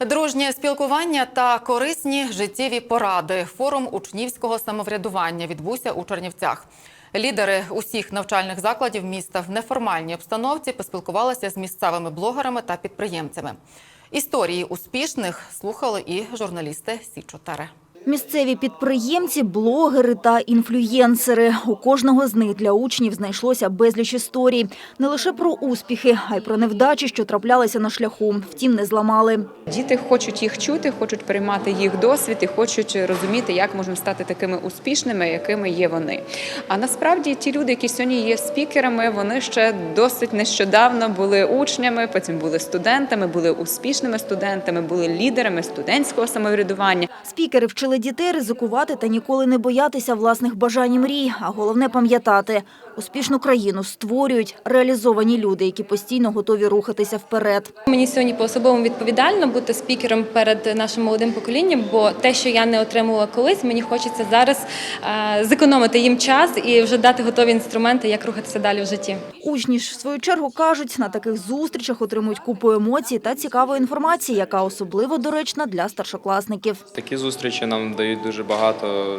Дружнє спілкування та корисні життєві поради. Форум учнівського самоврядування відбувся у Чернівцях. Лідери усіх навчальних закладів міста в неформальній обстановці поспілкувалися з місцевими блогерами та підприємцями. Історії успішних слухали і журналісти Сі 4 Місцеві підприємці, блогери та інфлюєнсери. У кожного з них для учнів знайшлося безліч історій. Не лише про успіхи, а й про невдачі, що траплялися на шляху. Втім, не зламали. Діти хочуть їх чути, хочуть приймати їх досвід і хочуть розуміти, як можемо стати такими успішними, якими є вони. А насправді ті люди, які сьогодні є спікерами, вони ще досить нещодавно були учнями, потім були студентами, були успішними студентами, були лідерами студентського самоврядування. Спікери вчили дітей ризикувати та ніколи не боятися власних бажань і мрій. А головне пам'ятати – успішну країну створюють реалізовані люди, які постійно готові рухатися вперед. Мені сьогодні по-особливому відповідально бути спікером перед нашим молодим поколінням, бо те, що я не отримувала колись, мені хочеться зараз е, зекономити їм час і вже дати готові інструменти, як рухатися далі в житті. Учні ж, в свою чергу, кажуть, на таких зустрічах отримують купу емоцій та цікавої інформації, яка особливо доречна для старшокласників. Такі зустрічі нам дають дуже багато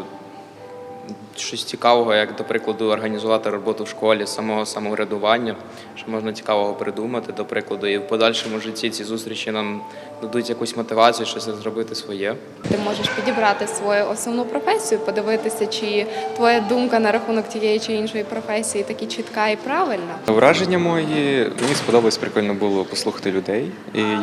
щось цікавого, як, до прикладу, організувати роботу в школі, самого самоврядування, що можна цікавого придумати, до прикладу, і в подальшому житті ці зустрічі нам дадуть якусь мотивацію, щось зробити своє. Ти можеш підібрати свою основну професію, подивитися, чи твоя думка на рахунок тієї чи іншої професії такі чітка і правильна. Враження мої мені сподобалось прикольно було послухати людей,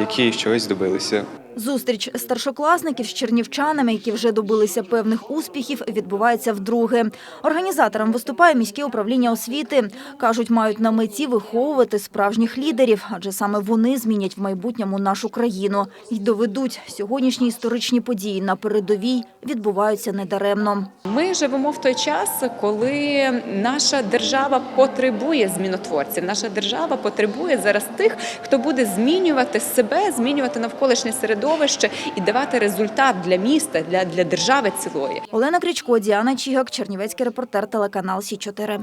які чогось добилися. Зустріч старшокласників з чернівчанами, які вже добилися певних успіхів, відбувається вдруге. Організатором виступає міське управління освіти. Кажуть, мають на меті виховувати справжніх лідерів, адже саме вони змінять в майбутньому нашу країну. І доведуть, сьогоднішні історичні події на передовій відбуваються недаремно. Ми живемо в той час, коли наша держава потребує змінотворців. Наша держава потребує зараз тих, хто буде змінювати себе, змінювати навколишнє середовище і давати результат для міста, для, для держави цілої. Олена Крічко, Діана Чігак, Чернівецький репортер, телеканал Сі 4